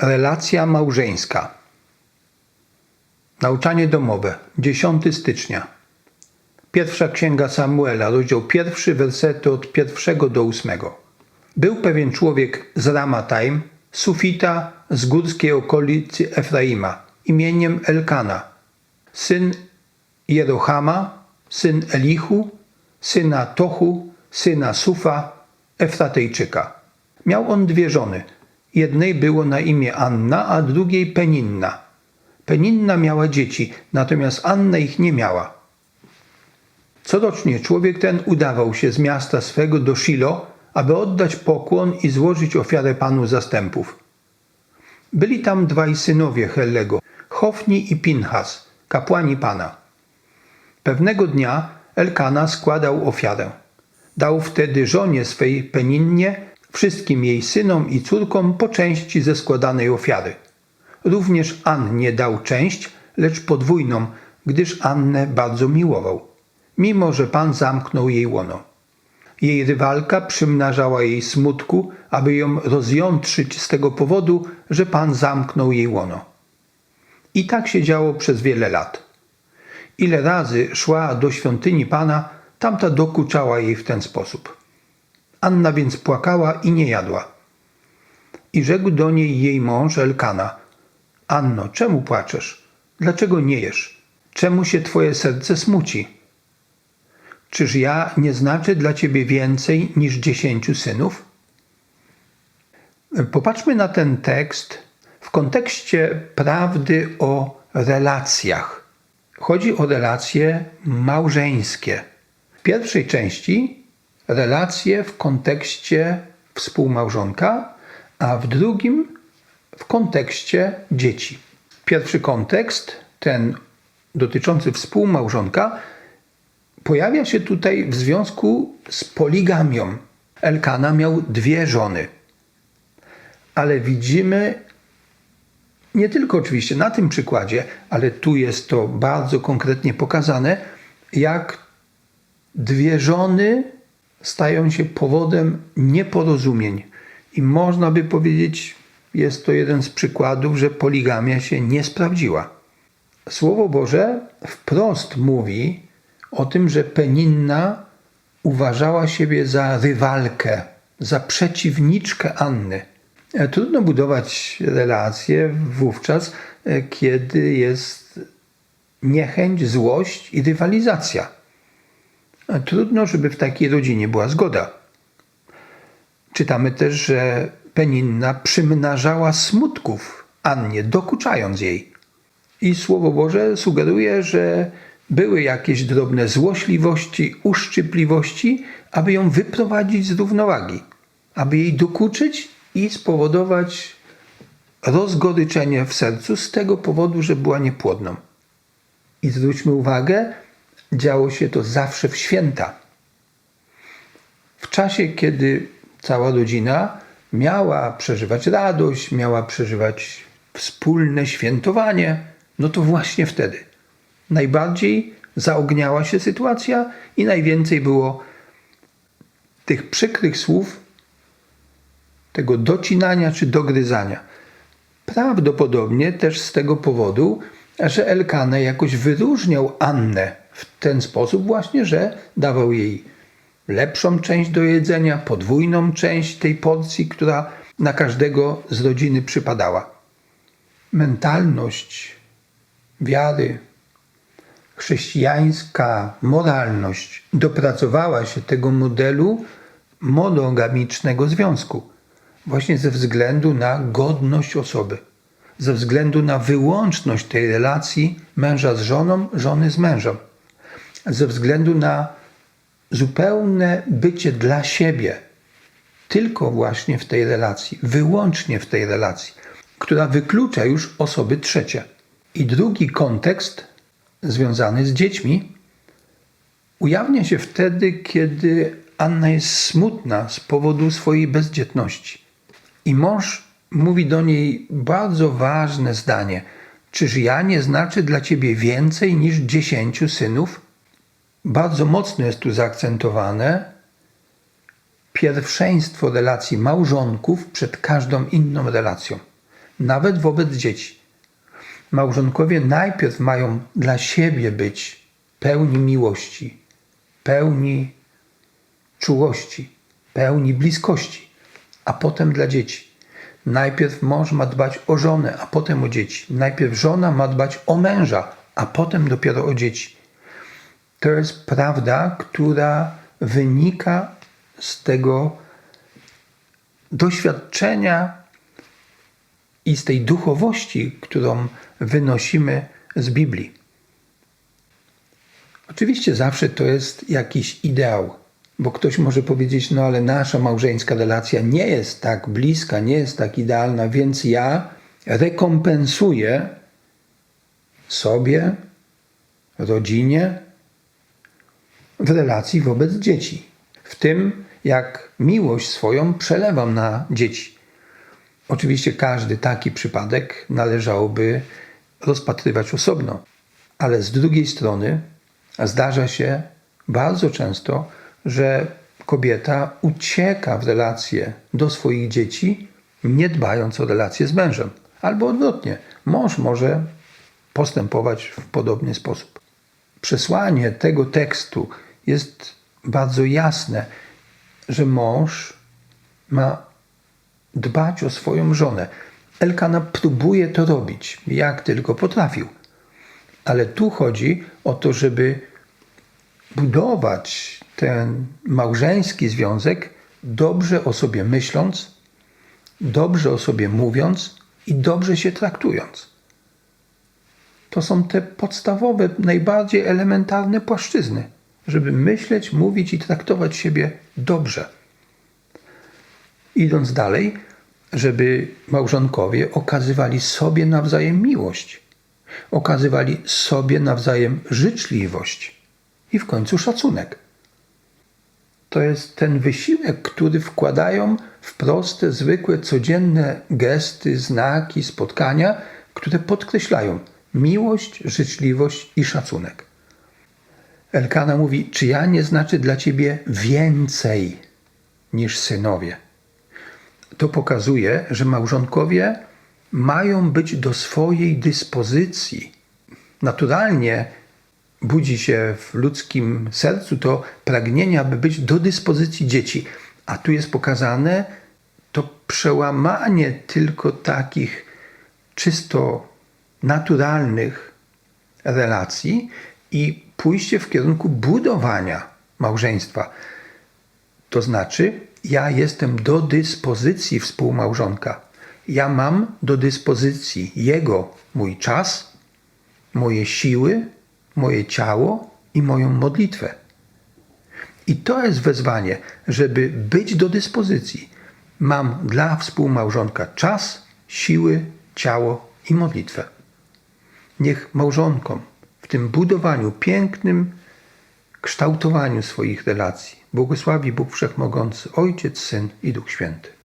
Relacja małżeńska. Nauczanie domowe. 10 stycznia. Pierwsza księga Samuela, rozdział pierwszy, wersety od pierwszego do ósmego. Był pewien człowiek z Ramatajm, sufita z górskiej okolicy Efraima, imieniem Elkana, syn Jerohama, syn Elichu, syna Tochu, syna Sufa, Efratejczyka. Miał on dwie żony. Jednej było na imię Anna, a drugiej Peninna. Peninna miała dzieci, natomiast Anna ich nie miała. Corocznie człowiek ten udawał się z miasta swego do Shilo, aby oddać pokłon i złożyć ofiarę Panu zastępów. Byli tam dwaj synowie Hellego, Hofni i Pinchas, kapłani Pana. Pewnego dnia Elkana składał ofiarę. Dał wtedy żonie swej Peninnie, wszystkim jej synom i córkom po części ze składanej ofiary. Również Annie dał część, lecz podwójną, gdyż Annę bardzo miłował, mimo że Pan zamknął jej łono. Jej rywalka przymnażała jej smutku, aby ją rozjątrzyć z tego powodu, że Pan zamknął jej łono. I tak się działo przez wiele lat. Ile razy szła do świątyni Pana, tamta dokuczała jej w ten sposób. Anna więc płakała i nie jadła. I rzekł do niej jej mąż Elkana: Anno, czemu płaczesz? Dlaczego nie jesz? Czemu się twoje serce smuci? Czyż ja nie znaczę dla ciebie więcej niż dziesięciu synów? Popatrzmy na ten tekst w kontekście prawdy o relacjach. Chodzi o relacje małżeńskie. W pierwszej części relacje w kontekście współmałżonka, a w drugim w kontekście dzieci. Pierwszy kontekst, ten dotyczący współmałżonka, pojawia się tutaj w związku z poligamią. Elkana miał dwie żony. Ale widzimy, nie tylko oczywiście na tym przykładzie, ale tu jest to bardzo konkretnie pokazane, jak dwie żony stają się powodem nieporozumień. I można by powiedzieć, jest to jeden z przykładów, że poligamia się nie sprawdziła. Słowo Boże wprost mówi o tym, że Peninna uważała siebie za rywalkę, za przeciwniczkę Anny. E, Trudno budować relacje wówczas, e, kiedy jest niechęć, złość i rywalizacja. Trudno, żeby w takiej rodzinie była zgoda. Czytamy też, że Peninna przymnażała smutków Annie, dokuczając jej. I Słowo Boże sugeruje, że były jakieś drobne złośliwości, uszczypliwości, aby ją wyprowadzić z równowagi, aby jej dokuczyć i spowodować rozgoryczenie w sercu z tego powodu, że była niepłodną. I zwróćmy uwagę, działo się to zawsze w święta. W czasie, kiedy cała rodzina miała przeżywać radość, miała przeżywać wspólne świętowanie, no to właśnie wtedy najbardziej zaogniała się sytuacja i najwięcej było tych przykrych słów, tego docinania czy dogryzania. Prawdopodobnie też z tego powodu, że Elkane jakoś wyróżniał Annę w ten sposób właśnie, że dawał jej lepszą część do jedzenia, podwójną część tej porcji, która na każdego z rodziny przypadała. Mentalność wiary, chrześcijańska moralność dopracowała się tego modelu monogamicznego związku, właśnie ze względu na godność osoby, ze względu na wyłączność tej relacji męża z żoną, żony z mężem, ze względu na zupełne bycie dla siebie, tylko właśnie w tej relacji, wyłącznie w tej relacji, która wyklucza już osoby trzecie. I drugi kontekst związany z dziećmi ujawnia się wtedy, kiedy Anna jest smutna z powodu swojej bezdzietności. I mąż mówi do niej bardzo ważne zdanie: Czyż ja nie znaczy dla ciebie więcej niż dziesięciu synów? Bardzo mocno jest tu zaakcentowane pierwszeństwo relacji małżonków przed każdą inną relacją. nawet wobec dzieci. Małżonkowie najpierw mają dla siebie być pełni miłości, pełni czułości, pełni bliskości, a potem dla dzieci. Najpierw mąż ma dbać o żonę, a potem o dzieci. Najpierw żona ma dbać o męża, a potem dopiero o dzieci. To jest prawda, która wynika z tego doświadczenia i z tej duchowości, którą wynosimy z Biblii. Oczywiście zawsze to jest jakiś ideał, bo ktoś może powiedzieć, no ale nasza małżeńska relacja nie jest tak bliska, nie jest tak idealna, więc ja rekompensuję sobie, rodzinie w relacji wobec dzieci. W tym, jak miłość swoją przelewam na dzieci. Oczywiście każdy taki przypadek należałoby rozpatrywać osobno, ale z drugiej strony zdarza się bardzo często, że kobieta ucieka w relacje do swoich dzieci, nie dbając o relacje z mężem. Albo odwrotnie, mąż może postępować w podobny sposób. Przesłanie tego tekstu jest bardzo jasne, że mąż ma dbać o swoją żonę. Elkana próbuje to robić, jak tylko potrafił. Ale tu chodzi o to, żeby budować ten małżeński związek dobrze o sobie myśląc, dobrze o sobie mówiąc i dobrze się traktując. To są te podstawowe, najbardziej elementarne płaszczyzny, żeby myśleć, mówić i traktować siebie dobrze. Idąc dalej, żeby małżonkowie okazywali sobie nawzajem miłość, okazywali sobie nawzajem życzliwość i w końcu szacunek. To jest ten wysiłek, który wkładają w proste, zwykłe, codzienne gesty, znaki, spotkania, które podkreślają miłość, życzliwość i szacunek. Elkana mówi: Czy ja nie znaczy dla ciebie więcej niż synowie? To pokazuje, że małżonkowie mają być do swojej dyspozycji. Naturalnie budzi się w ludzkim sercu to pragnienie, aby być do dyspozycji dzieci. A tu jest pokazane to przełamanie tylko takich czysto naturalnych relacji i pójście w kierunku budowania małżeństwa. To znaczy, ja jestem do dyspozycji współmałżonka. Ja mam do dyspozycji jego mój czas, moje siły, moje ciało i moją modlitwę. I to jest wezwanie, żeby być do dyspozycji. Mam dla współmałżonka czas, siły, ciało i modlitwę. Niech małżonkom w tym budowaniu pięknym, kształtowaniu swoich relacji błogosławi Bóg Wszechmogący, Ojciec, Syn i Duch Święty.